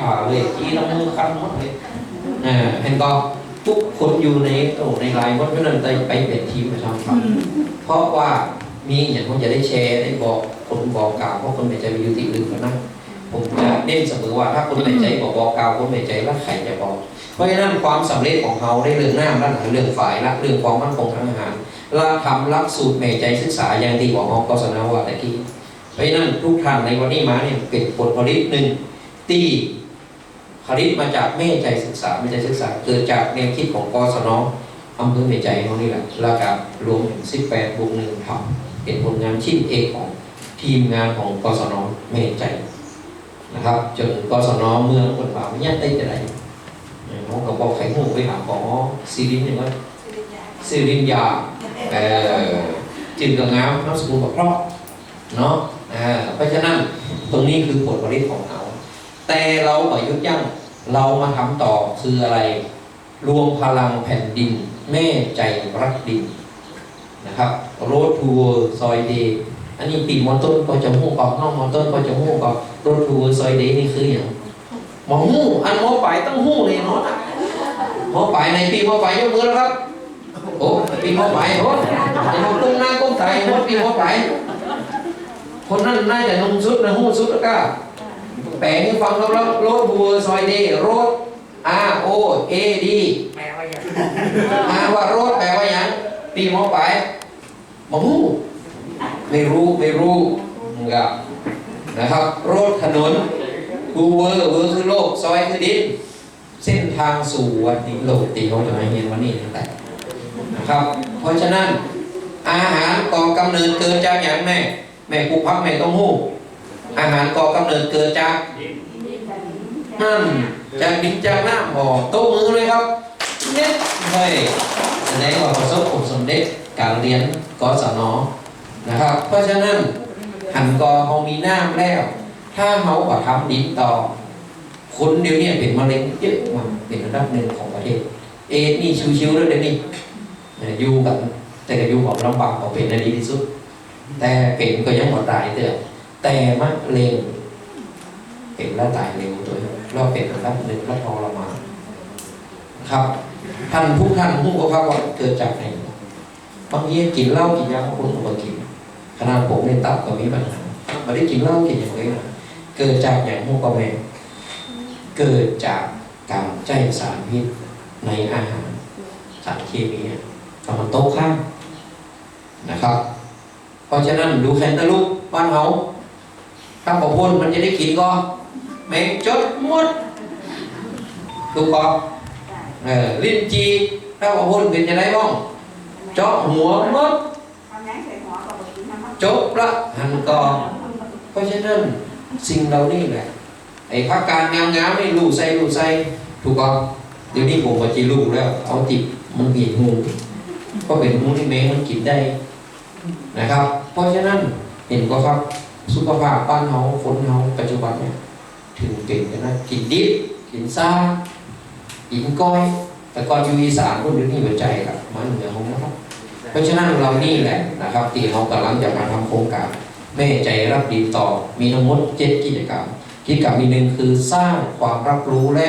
ขาเลยจี้น้ำมือคันหมดเลยอ่าเห็นก็ทุกคนอยู่ในโอ้ในไลน์เพราะฉะนั้นไปไปเป็นทีมประชาชนเพราะว่ามีอย่างผมจะได้แชร์ได้บอกคนบอกกล่าวเพราะคนไม่ใจไปอยู่ที่อื่นกันนะผมจะเน้นเสมอว่าถ้าคนไม่ใจบอกบอกกล่าวคนไม่ใจแล้วใครจะบอก เพราะฉะนั้นความสำเร็จของเขาได้เรื่องหน้าด้านหลังเรื่องฝ่ายละเรื่องความมั่นคงทางอาหารเราทำหลักสูตรแม่ใจศึกษาอย่างที่ของเราก็สนาว่าแต่กี้เพราะฉะนั้นทุกท่านในวันนี้มาเนี่ยเป็นผลผลิตหนึ่งที่ ผลิตมาจากแม่ใจศึกษาแม่ใจศึกษา เกิดจากแนวคิดของกศนอำเภอแม่ใจของนี่แหละแล้วกับรวมถึง18บแปดบวกหนึ่งทำเป็นผลงานชิ้นเอกของทีมงานของกศนแม่ใจนะครับจนกศนเมืองคนป่าไม่ยัดได้จะไหน nó có có phải ngủ với họ có xì đinh thì nó xì đinh già trên gừng áo nó sẽ cũng có pro เนาะอ่าเพราะฉะนั้นตรงนี้คือผลผลิตของเขา แต่เราก็ยุดยั้งเรามาทำต่อคืออะไร รวมพลังแผ่นดิน แม่ใจรักดินนะครับโรดทัวร์ซอยเดย์อันนี้ปีมอต้นก็จะหู้กอกนอกมอต้นก็จะหู้กอกโรดทัวร์ซอยเดย์นี่คืออย่างหมอหู้อันหมอไปต้องหู้เลยเนาะหมอไปในปีหมอไปยกมือแล้วครับโอ้ปีหมอไปโอ้ไอ้หมอตุ้งหน้าก้มไตหมอปีหมอไปคนนั้นน่าจะนุ่งสุดนะหู้สุดแล้วก็ แปลงให้ฟังแล้วแล้วโรดบัวซอยเดโรด R O A D แปลว่าอย่างมาว่าโรดแปลว่าหยังปีหมอไปหมอหู้ไม่รู้ไม่รู้นะครับนะครับ โรดถนนกูเวอร์เวอร์คือโลก ซอยคือดิน เส้นทางสู่วันนี้โลกตีเขาจะมาเห็นวันนี้นั่นแหละนะครับ เพราะฉะนั้นอาหารก่อกำเนิดเกิดจากอย่างแม่ แม่ปลูกพักแม่ต้องหู้ อาหารก่อกำเนิดเกิดจากนั่นจากดินจากน้ำบ่อโต๊ะมือเลยครับเน็ตเลยแสดงว่าประสบผลสำเร็จการเรียนกศนนะครับ เพราะฉะนั้นหันกอเขามีน้ำแล้ว ถ้าเขาก็ทำดินต่อ คนเดียวเนี่ยเป็นมะเร็งเยอะมากเป็นอันดับหนึ่งของประเทศ เอดส์นี่ชิวๆแล้วเดี๋ยวนี้เอ่ออยู่กับแต่ก็อยู่กับลำบากกว่าเป็นในดีที่สุด แต่เป็นก็ยังหมดตายเตือน แต่มะเร็งเป็นและตายเร็วตัวเราเป็นอันดับหนึ่งและทรมานครับท่านทุกท่านผู้ก็ครับว่าเกิดจากไหนบางทีกินเหล้ากินยาคนก็กินขนาดผมในตับก็มีปัญหาไม่ได้กินเหล้ากินอย่างนี้นะเกิดจากอย่างพวกก็แม่เกิดจากการใจสารพิษในอาหารสารเคมีอะกับมันโตข้างนะครับ เพราะฉะนั้นดูแคนตาลูปบ้านเขา ถ้าบอกพ่นมันจะได้กินก็แมงจดมดถูกปะเออลิ้นจีถ้าบอกพ่นเป็นจะได้บ้องเจาะหัวมดจบละหันกองเพราะฉะนั้นสิ่งเหล่านี้แหละไอ้พักการงามงามๆนี่ลูกใส่ลูกใส่ถูกปะเดี๋ยวนี้ผมก็จีลูกแล้วเอาจิบมันเปลี่ยนหูก็เป็นหูที่แมงมันกินได้นะครับ เพราะฉะนั้นเห็นก็ครับ สุขภาพบ้านเฮาคนเฮาปัจจุบันเนี่ยถึงเป็นกันนะกินดิบกินซ่ากินก้อย แต่ก่อนอยู่อีสานคนเดี๋ยวนี้หัวใจครับมาเหนือของนะครับ เพราะฉะนั้นเรานี่แหละนะครับที่เรากำลังจะมาทำโครงการแม่ใจรับดีต่อมีทั้งหมดเจ็ดกิจกรรมกิจกรรมมีกหนึ่งคือสร้างความรับรู้และ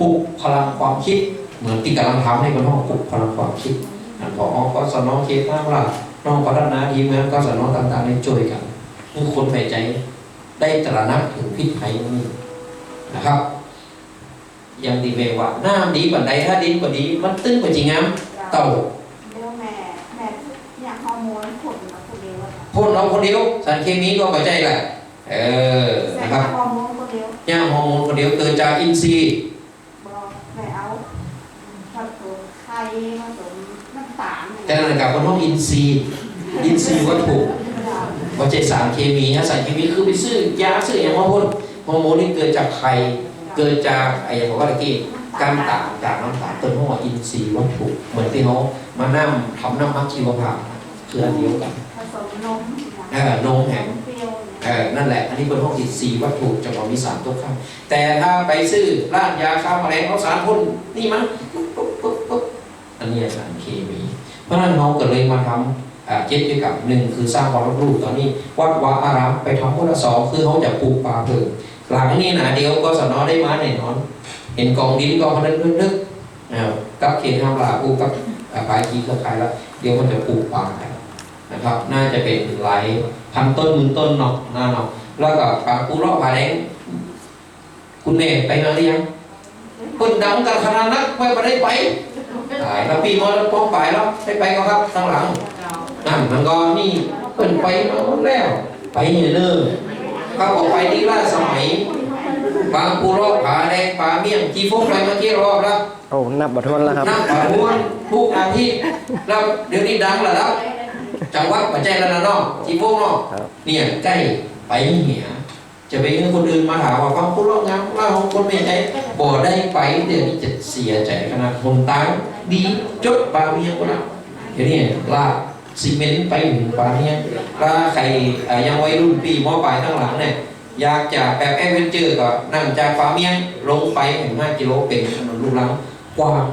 ปลุกพลังความคิด เหมือนที่กำลังทำให้มันห้องปลุกพลังความคิดอันพอก็สนองเคสมากล่ะน้องพัฒนาทีมงานก็สนองต่างๆได้ช่วยกัน เมื่อคนใส่ใจได้ตระหนักถึงพิษภัยนี้นะครับอย่างดีเวว่าน้ำดีกว่าใดถ้าดินกว่าดี มันตึ้งกว่าจริงงามเต่าเดี๋ยวแม่แม่อยากฮอร์โมนผลมาคนเดียวอะพ่นเราคนเดียวสารเคมีก็เข้าใจแหละเออแต่นะครับฮอร์โมนคนเดียวย่างฮอร์โมนคนเดียวเกิดจากอินทรีย์บอกแม่เอาผสมไข่ผสมน้ำตาลแต่ระดับคนห้องอินทรีย์อินทรีย์วัตถุ ว่าใจสารเคมีฮะสารเคมีคือไปซื้อยาซื้ออย่างมาพ่นฮอร์โมนนี่เกิดจากไข่เกิดจากไอ้อย่างว่าอะไรที่การต่างจากน้ำตาลต้นหัวอินทรีย์วัตถุเหมือนที่เขามานั่งทำน้ำมักชีวภาพคืออันเดียวกันผสมนมเออนมแห้งเปรี้ยวเออนั่นแหละ อันนี้เป็นห้องอินทรีย์วัตถุจำนวนมีสารตกค้างแต่ถ้าไปซื้อร้านยาฆ่าแมลงเอาสารพ่นนี่มั้งปุ๊บปุ๊บปุ๊บปุ๊บอันนี้สารเคมี เพราะฉะนั้นเราก็เลยมาทำ อ่าเจ็ดด้วยกับหนึ่งคือสร้างความรับรู้ตอนนี้ วัดวาอารามไปทำคนละสองคือเขาจะปลูกป่าเพิ่มหลังนี่นะเดียวก็สนอได้มาแน่นอน เห็นกองดินกองพนันนึกๆอ่ากับเขตห้ามลาปูกับปลายกีเครือข่ายแล้วเดี๋ยวมันจะปลูกป่านะครับ น่าจะเป็นหลายพันต้นหมื่นต้นเนาะน่าเนาะแล้วก็ปลาปูรอบผาแดงคุณแม่ไปมาหรือยังเพิ่นดังกันขนาดนักไปไม่ได้ไปตายแล้วปีมอแล้วป้องไปแล้วได้ไปก็ครับข้างหลัง นั่นมันก็นี่เพิ่นไปมาหมดแล้ว ไปเนี่ยเนิ่นเขาบอกไปนี่ล่าสมัยปลาปูรอบผาแดงปลาเมี่ยงจีฟุกไปเมื่อกี้รอบแล้วโอ้นับบัตรวนแล้วครับนักปะม้วนทุกอาทิตย์แล้วเดี๋ยวนี้ดังแล้วครับจังหวัดปัจจัยแล้วนะน้องจีโป้เนาะครับเนี่ยใกล้ไปเหียจะไปให้คนอื่นมาถามว่าฟังพูดร้องงานว่าของคนไม่ใจบ่ได้ไปเดี๋ยวนี้จะเสียใจขนาดคนตังดีจดปลาเมียก็แล้วเดี๋ยวนี้ลาก ซีเมนต์ไปถึงปลาเมียถ้าใครยังวัยรุ่นปีมอปลายตั้งหลังเนี่ยอยากจะแบบแอดเวนเจอร์ก็นั่งจากปลาเมียงลงไปถึง5กิโลเป็นถนนลูกลังกว้าง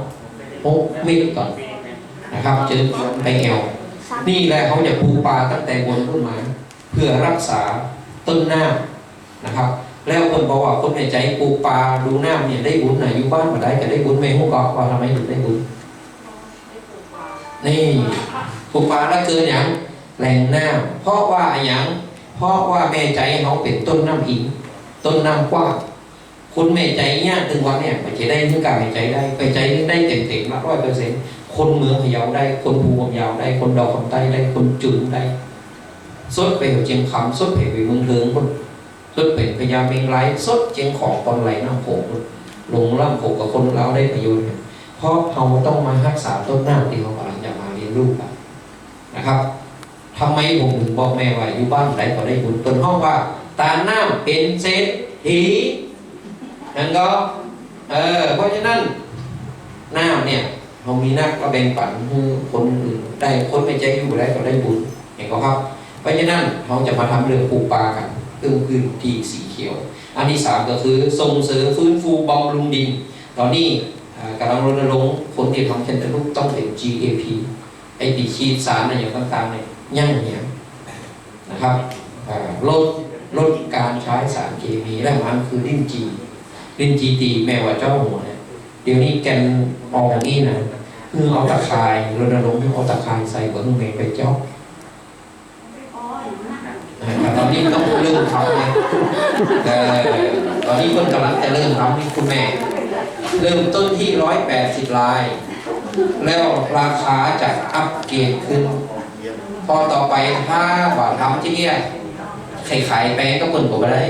หกเมตรก่อนนะครับเจอไปแอวนี่แหละเขาจะปูปลาตั้งแต่บนต้นไม้เพื่อรักษาต้นน้ำนะครับ แล้วคนบอกว่าคนในใจปลูกปลาดูน้ำเนี่ยได้บุญนะอยู่บ้านมาได้ก็ได้บุญไม่หูกอกว่าทำไมถึงได้บุญนี่ ปลูกปลาแล้วเกินอย่างแหล่งน้ำเพราะว่าอย่างเพราะว่าแม่ใจเขาเป็นต้นน้ำอิงต้นน้ำกว้างคุณแม่ใจเนี่ยถึงวันเนี่ยไปใจได้ถึงการหายใจได้ ไปใจได้เต็มๆละร้อยเปอร์เซ็นต์คนเมืองพะเยาได้ คนภูมิยาวได้ คนดาวคำใต้ได้ คนจืดได้สดไปเหวเจียงคำสดไปหัวเมืองเทิงคนสดเป็นพญาเมงไร้สดเจียงของตอนไหลน้ำโขงลงล่ำโขงกับคนเราได้ประโยชน์เพราะเราต้องมารักษาต้นหน้ำที่เขากำลังจะมาเรียนรู้กัน นะครับทำไมผมถึงบอกแม่ว่าอยู่บ้านไหนก็ได้บุญต้นห้องว่า ตาหน้ำเป็นเศรษฐีนั่นก็เออเพราะฉะนั้นน้ำเนี่ยเรามีนักก็แบ่งปันให้คนอื่นได้คนไม่ใจอยู่ได้ก็ได้บุญเห็นก็ครับ เพราะฉะนั้นเราจะมาทำเรื่องปลูกปลากันซึ่งคือที่สีเขียว อันที่สามก็คือส่งเสริมฟื้นฟูบำรุงดิน ตอนนี้อ่ากำลังรณรงค์คนที่ทำเคนเตอร์ลูกต้องเป็น GAP ไอตีชีดสารอะไรอย่างต่างๆเนี่ยยั่งเนี่ยนะครับลดลดการใช้สารเคมีและมันคือดิ้นจีลินจีตีแม่ว่าเจ้าหัวเนี่ยเดี๋ยวนี้แกนออกนี่นะคือเอาตะไคร้รณรงค์ให้เอาตะไคร้ใส่กับเครื่งเมงไปเจ้าแต่ตอนนี้ต้องเริ่มทำเลยแต่ตอนนี้คนกำลังจะเริ่มทำนี่คุณแม่ เริ่มต้นที่ร้อยแปดสิบลาย แล้วราคาจะอัปเกรดขึ้น พอต่อไปถ้าว่าทำที่เนี่ยไข่ไข่แป้งก็เปิดก็ไม่ได้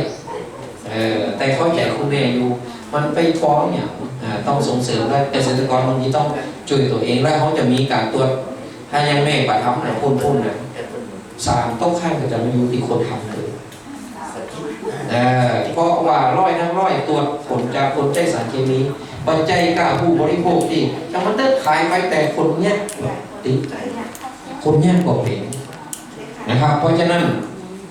เออแต่เข้าใจคุณแม่อยู่ มันไปฟ้องเนี่ยอ่าต้องส่งเสริมและเกษตรกรบางทีต้องช่วยตัวเองแล้วเขาจะมีการตรวจถ้ายังแม่ปะทำเนี่ยพ่นพ่นเนี่ยสารต้องข้างก็จะไม่อยู่ที่คนทำเลยเออเพราะว่าร้อยทั้งร้อยตรวจผลจากคนใจสารเคมี ปัจจัยกล้าผู้บริโภคที่แต่มันเดินขายไปแต่คนเนี้ยติดคนเนี้ยก็เป็นนะครับ เพราะฉะนั้น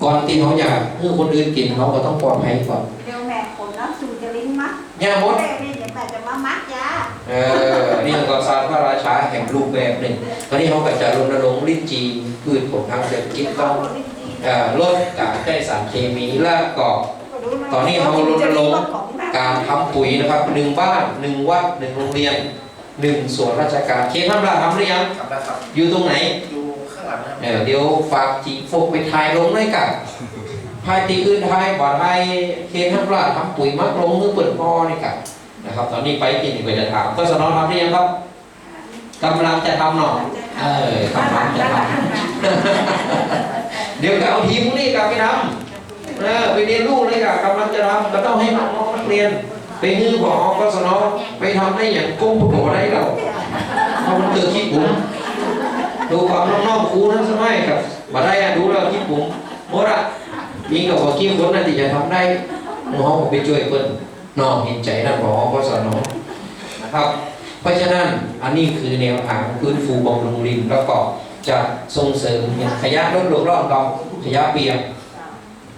ก่อนที่เขาอยากให้คนอื่นกินเขาก็ต้องปลอดภัยก่อนเดี๋ยวแม่คนแล้วสูจะลิ้นมัดย่าหมดแม่นี่เดี๋ยวแม่จะมามัดยาเออนี่ก็สารพระราชาแห่งรูปแบบหนึ่งตอนนี้เขาก็จะรณรงค์ลิ้นจีพืชผลทางเศรษฐกิจต้องเอ่อลดการใช้สารเคมีและก็ ตอนนี้เขารณรงค์การทำปุ๋ยนะครับหนึ่งบ้านหนึ่งวัดหนึ่งโรงเรียนหนึ่งส่วนราชการเขตทำราทำหรือยังทำแล้วครับอยู่ตรงไหนอยู่ข้างหลังนะครับเออเดี๋ยวฝากจีโฟกไปทายลงด้วยกันภายตีอื่นทายบ่าไทยเขตทำราทำปุ๋ยมักลงมือเปิดพ่อนี่กันนะครับ ตอนนี้ไปที่นี่ก็จะถามก็สนองทำหรือยังครับกำลังจะทำหน่อเออกำลังจะทำเดี๋ยวก็เอาทีมพวกนี้กลับไปทำ เออไปเรียนรู้เลยกับกำลังจะทำก็ต้องให้น้องนักเรียน ไปฮื้อพอก็สนอไปทำได้อย่างกุ้งผู้โดได้เราเพราะมันเกิดคิดบุ๋มดูความน้องๆครูนั้นสมัยกับมาได้อะดูแล้วคิดบุ๋มหมดอะยิงกับว่าคิดคนนั้นที่จะทำได้น้องไปช่วยเพิ่นน้องเห็นใจนั่นพอก็สนอนะครับ เพราะฉะนั้นอันนี้คือแนวทางฟื้นฟูบำรุงดินแล้วก็จะส่งเสริมอย่างขยะลดโลกร้อนเราขยะเปียก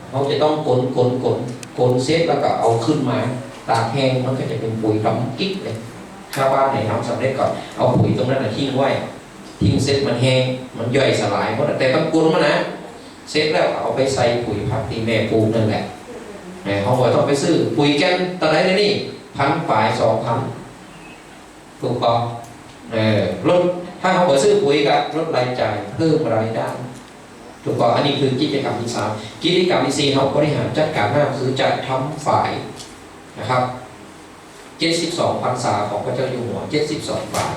เขาจะต้องกลนกลนกลนกลนเซตแล้วก็เอาขึ้นมา ตากแห้งมันก็จะเป็นปุ๋ยดำกิ๊กเลยชาวบ้านไหนทำสำเร็จก่อนเอาปุ๋ยตรงนั้นนะทิ้งไว้ ทิ้งเซตมันแห้งมันย่อยสลายหมดแต่ต้องกลนมันนะเซตแล้วเอาไปใส่ปุ๋ยผักทีแม่ปูนั่นแหละแหมเขาบอกต้องไปซื้อปุ๋ยแกนตอนไหนเลยนี่พันฝ่ายสองพันถูกปะเออลดถ้าเขาบอกซื้อปุ๋ยกับลดรายจ่ายเพิ่มรายได้ ถูกปะอันนี้คือกิจกรรมที่สามกิจกรรมที่สี่เขาบริหารจัดการหน้าคือจะทำฝ่ายนะครับ72พรรษาของพระเจ้าอยู่หัว72ฝ่าย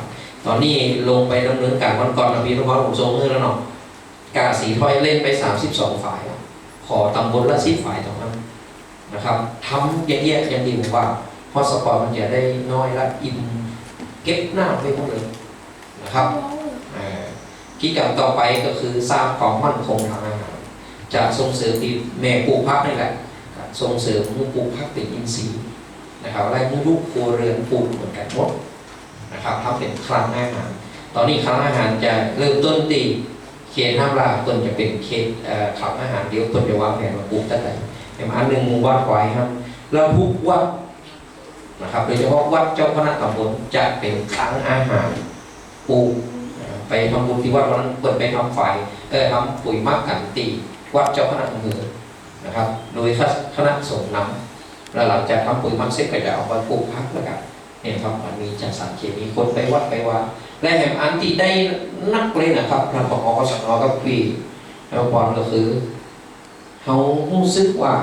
ตอนนี้ลงไปดำเนินการวันก่อนนะพี่ทุกคนผมทรงมือแล้วเนาะกาสีถ้อยเล่นไป32ฝ่ายขอตำบลละสิบฝ่ายตรงนั้นนะครับทำอย่างเงี้ยอย่างดีผมว่าเพราะสปอร์ตมันจะได้น้อยละอิ่มเก็บหน้าไปหมดเลยนะครับ กิจกรรมต่อไปก็คือสร้างความมั่นคงทางอาหารจะส่งเสริมที่แม่ปลูกพักนี่แหละส่งเสริมผู้ปลูกพักเป็นอินทรีย์นะครับไล่ลูกครัวเรือนปลูกเหมือนกันหมดนะครับทำเป็นคลังอาหาร ตอนนี้คลังอาหารจะเริ่มต้นตีเขตห้ามลาต้นจะเป็นเขตเอ่อคลังอาหารเดียวต้นจะวางแผนมาปลูกตั้งแต่อย่างอันหนึ่งมู่วัดควายครับแล้วทุกวัดนะครับโดยเฉพาะวัดเจ้าคณะตำบลจะเป็นคลังอาหารปลูก ไปทำบุญที่วัดวันนั้นเปิดไปทำไฟเออทำปุ๋ยมักกันตีวัดเจ้าคณะอำเภอนะครับ โดยคณะสงฆ์นำแล้วหลังจากทำปุ๋ยมักเสร็จก็จะเอาไปปลูกพักแล้วกันเนี่ยครับมันมีจัดสารเคมีคนไปวัดไปว่าและแห่งอันที่ได้นักเลยนะครับพระปอกสนอกับพี่แล้วบอลก็คือเขารู้สึกว่า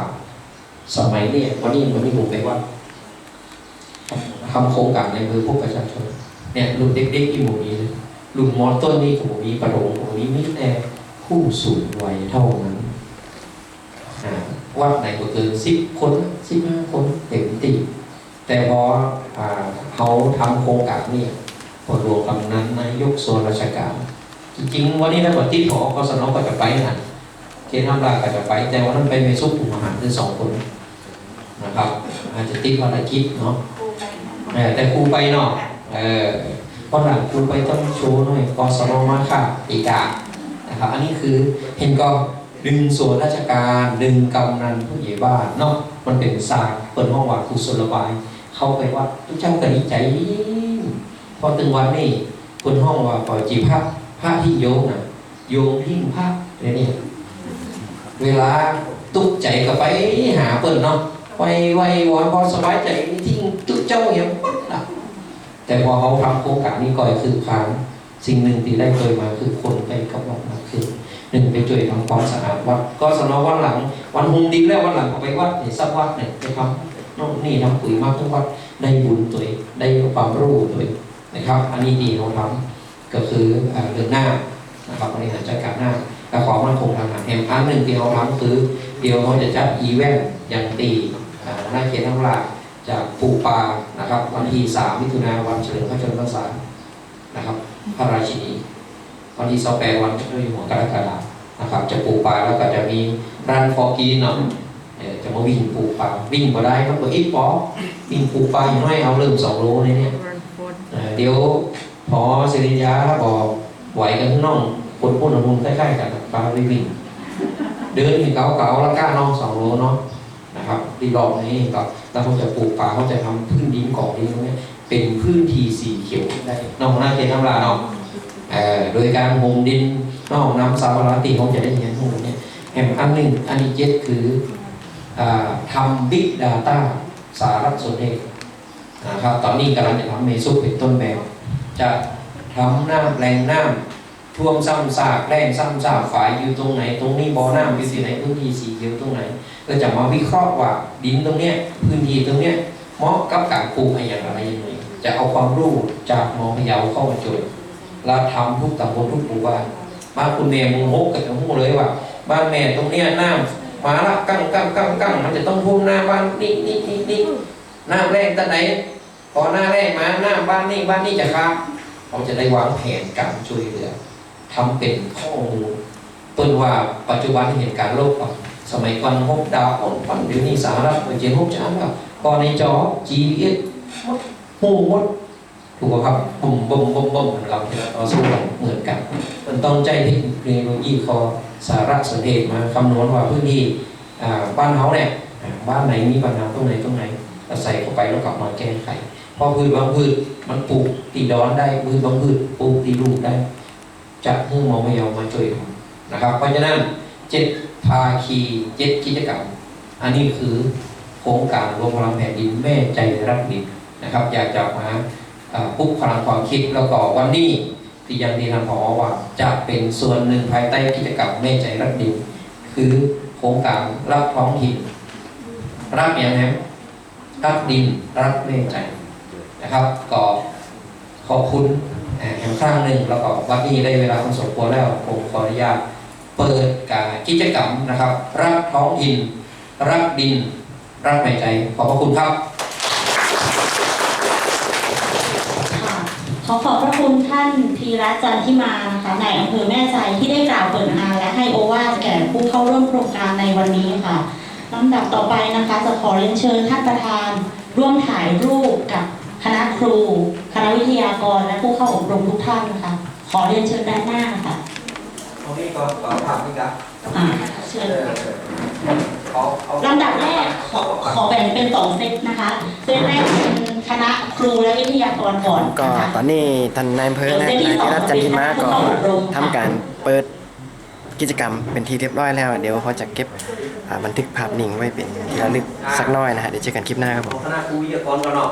สมัยเนี่ยวันนี้วันนี้ผมไปวัดทำโครงการในมือพวกประชาชนเนี่ยรุ่นเด็กๆที่หมู่นี้เลย รุ่นมอต้นนี่ของหมู่นี้ประโดงหมู่นี้มีแต่ผู้สูงวัยเท่านั้นอ่าวัดไหนก็คือสิบคนสิบห้าคนเต็มตีแต่พออ่าเขาทำโครงการนี่พอรวมกำนันนายกส่วนราชการจริงๆวันนี้ถ้าเกิดที่ขอกสนก็จะไปนะเกณฑ์ทำลาก็จะไป แต่วันนั้นไปไม่ซุปถุงอาหารคือสองคนนะครับ อาจจะติดวันละกิจเนาะครูไปนะเออแต่ครูไปเนาะเออ ตอนหลังครูไปต้องโชว์หน่อยกสนมาค่ะอีกานะครับ อันนี้คือเห็นก็ดึงส่วนราชการดึงกำนันผู้ใหญ่บ้านเนาะมันเป็นศาสตร์เปิดห้องว่าครูสรบาย เข้าไปวัดทุกเจ้าก็ดีใจพอถึงวันนี้คนห้องว่าปล่อยจีพระพระที่โยงนะโยงหิ้งพระเนี่ยนี่เวลาตุกใจก็ไปหาเปิ่นเนาะไปไว้วอนพอสบายใจทิ้งตุกเจ้าอย่างปั๊บ แต่พอเขาทำโครงการนี้ก่อยคือคานสิ่งหนึ่งที่ได้เคยมาคือคนไปกับวัดมากขึ้นหนึ่งไปช่วยทำความสะอาดวัด ก็สำหรับวันหลัง วันหุงดีแล้ววันหลังก็ไปวัดเนี่ยสักวัดเนี่ยไปทำน้องนี่ทำปุ๋ยมากทุกวัดได้บุญตัวเองได้ความรู้ตัวเองนะครับ อันนี้ดีเราทำก็คือเอ่อเดือนหน้านะครับบริหารจัดการหน้าและความมั่นคงทางอาหารแห่งอันหนึ่งที่เราทำคือเดี๋ยวเขาจะจัดอีเวนต์อย่างตีหน้าเขตทั้งหลาย จากปูปลานะครับวันที่สามมิถุนายนวันเฉลิมพระชนมพรรษานะครับ พระราชินี วันที่สองแปดวันเฉลิมหัวกรกฎาคมนะครับ จะปูปลาแล้วก็จะมีรันฟอร์กีนเนาะเอ่อจะมาวิ่งปลูกป่าวิ่งก็ได้ครับเบอร์อีกปอวิ่งปลูกป่าอย่างน้อยเอาเริ่มสองโลเลยเนี่ยเอ่อเดี๋ยวพอสิริยาบอกไหวกันข้างน้องคนพูดมุนใกล้ๆกันปลาวิ่งวิ่งเดินมีเก่าเก่าๆแล้วกล้าน้องสองโลเนาะนะ ครับรีบบอกนี้ก็แล้วเขาจะปลูกป่าเขาจะทำพื้นดินก่อดินตรงนี้เป็นพื้นที่สีเขียวได้นอกหน้าเขตทำลาเนาะเอ่อโดยการห่มดินนอกน้ำสาวราตีเขาจะได้เห็นทั้งหมดเนี่ยแห่งอันหนึ่งอันที่เจ็ดคืออ่าทำ Big Data สารสนเทศนะครับตอนนี้กำลังจะทำเมซุปเป็นต้นแบบ จะทำน้ำแรงน้ำ ท่วมซ้ำซากแรงซ้ำซากฝายอยู่ตรงไหน ตรงนี้บ่อน้ำอยู่ที่ไหนพื้นที่สีเขียวตรงไหนก็จะมาวิเคราะห์ว่าดินตรงเนี้ยพื้นที่ตรงเนี้ยเหมาะกับการปลูกอะไรอย่างไรยังไงจะเอาความรู้จากมอพยาเข้ามาช่วยแล้วทำทุกตำบลทุกหมู่บ้านบ้านคุณแม่มุงมกกับจะพูดเลยว่าบ้านแม่ตรงเนี้ยน้ำมาละกั้งกั้งกั้งกั้งมันจะต้องท่วมหน้าบ้านนี่นี่นี่นี่น้าแรกตอนไหนพอหน้าแรกมาหน้าบ้านนี่บ้านนี่จะครับเราจะได้วางแผนการช่วยเหลือ ทำเป็นข้อมูลต้นว่าปัจจุบันเห็นการโลกอะสมัยก่อนพบดาวอ่อนปันเดี๋ยวนี้สหรัฐมันเจนพบจะอ่านว่าก่อนในจอ GPS หมดหูมดถูกครับบุ่มบ่มบ่มบ่มเหมือนเราที่เราต่อสู้กันเหมือนกัน มันต้องใจเทคโนโลยีคอสารสนเทศมาคำนวณว่าพื้นที่บ้านเขาเนี่ยบ้านไหนมีปัญหาตรงไหนตรงไหนเราใส่เข้าไปแล้วกลับมาแก้ไขพราะพืชบางพืชมันปลูกตีดอนได้พืชบางพืชปลูกตีลูกได้ จะให้หมอพยามาช่วยนะครับ เพราะฉะนั้นเจ็ดภาคีเจ็ดกิจกรรม อันนี้คือโครงการรวมพลังแผ่นดินแม่ใจรักดินนะครับ อยากจะมาปลุกพลังความคิดแล้วก็วันนี้ที่ยังดีทางพอว่าจะเป็นส่วนหนึ่งภายใต้กิจกรรมแม่ใจรักดินคือโครงการรักท้องถิ่นรักอย่างไรรักดินรักแม่ใจนะครับก็ขอบคุณ ครั้งหนึ่งแล้วก็วันนี้ได้เวลาสมควรแล้วผมขออนุญาตเปิดการกิจกรรมนะครับ รักท้องถิ่นรักดิน รักแม่ใจ ขอบพระคุณครับ ขอขอบพระคุณท่านธีรัตน์จันทิมานะคะในายอำเภอแม่ใจที่ได้กล่าวเปิดงาและให้โอวาทแก่ผู้เข้าร่วมโครงการในวันนี้ค่ะลำดับต่อไปนะคะ จะขอเรียนเชิญท่านประธาน ร่วมถ่ายรูปกับ คณะครู คณะวิทยากรและผู้เข้าอบรมทุกท่านนะคะขอเรียนเชิญด้านหน้าค่ะตรงนี้ก็ขอถามนี่ครับอ่าเชิญขอเอาลำดับแรกขอขอแบ่งเป็นสองเซตนะคะเซตแรกเป็นคณะครูและวิทยากรก่อนก็นะคะตอนนี้ท่านนายอำเภอและนายธีรัตน์จันทิมาก็ทำการเปิดกิจกรรมเป็นที่เรียบร้อยแล้ว เดี๋ยวเขาจะเก็บอ่าบันทึกภาพนิ่งไว้เป็นที่ระลึกสักหน้อยนะฮะเดี๋ยวเจอกันคลิปหน้าครับผมคณะครูวิทยากรก่อนเนาะ